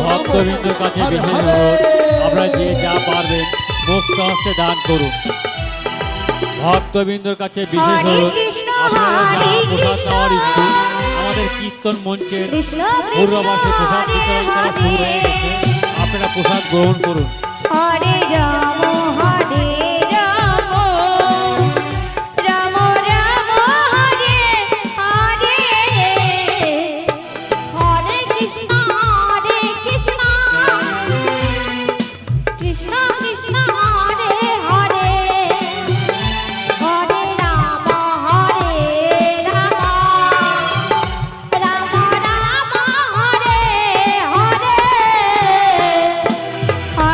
অনুরোধ আপনারা যে যা পারবেন মুক্ত হস্তে দান করুন। ভক্তবৃন্দর কাছে বিশেষ অনুরোধ আপনারা প্রসাদ নেওয়ার ইচ্ছুক আমাদের কীর্তন মঞ্চের পূর্ববাসে প্রসাদ বিতরণ করা শুরু হয়ে গেছে। আপনারা প্রসাদ গ্রহণ করুন।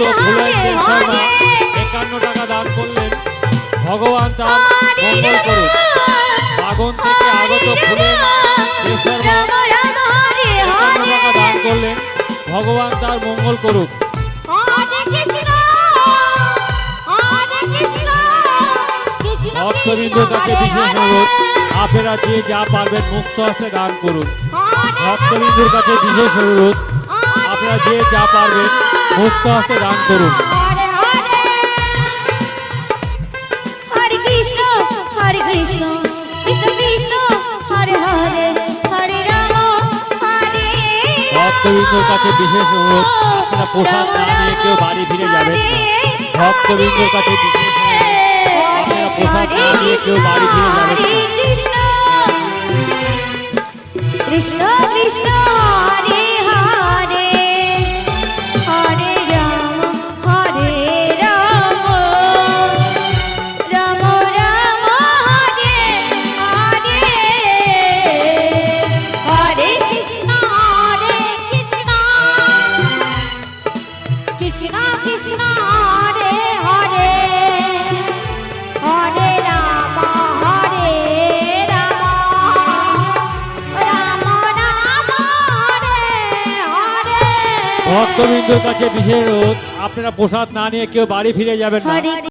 শর্মা একান্ন টাকা দান করলেন। ভগবান তার মঙ্গল করুন। আগুন থেকে আগত শর্মা একান্ন টাকা দান করলেন। ভগবান তার মঙ্গল করুক। ভক্তবৃন্দর কাছে বিশেষ। অনুরোধ আপনারা যে যা পারবেন মুক্ত হস্তে দান করুন। ভক্তবৃন্দর কাছে বিশেষ অনুরোধ আপনারা যে যা পারবেন মুক্ত হস্তে দান করুন। হরে কৃষ্ণ হরে কৃষ্ণ। কৃষ্ণ কৃষ্ণ হরে হরে। হরে রাম হরে ভক্তবৃন্দর কাছে বিশেষ অনুরোধ আপনারা প্রসাদ না নিয়ে কেউ বাড়ি ফিরে যাবেন ভক্তবৃন্দর কাছে বিশেষ আপনারা প্রসাদ না নিয়ে কেউ বাড়ি ফিরে যাবেন কৃষ্ণ। কৃষ্ণ কৃষ্ণ হরে হরে হরে। ভক্তবৃন্দর কাছে বিশেষ অনুরোধ আপনারা প্রসাদ না নিয়ে কেউ বাড়ি ফিরে যাবেন না।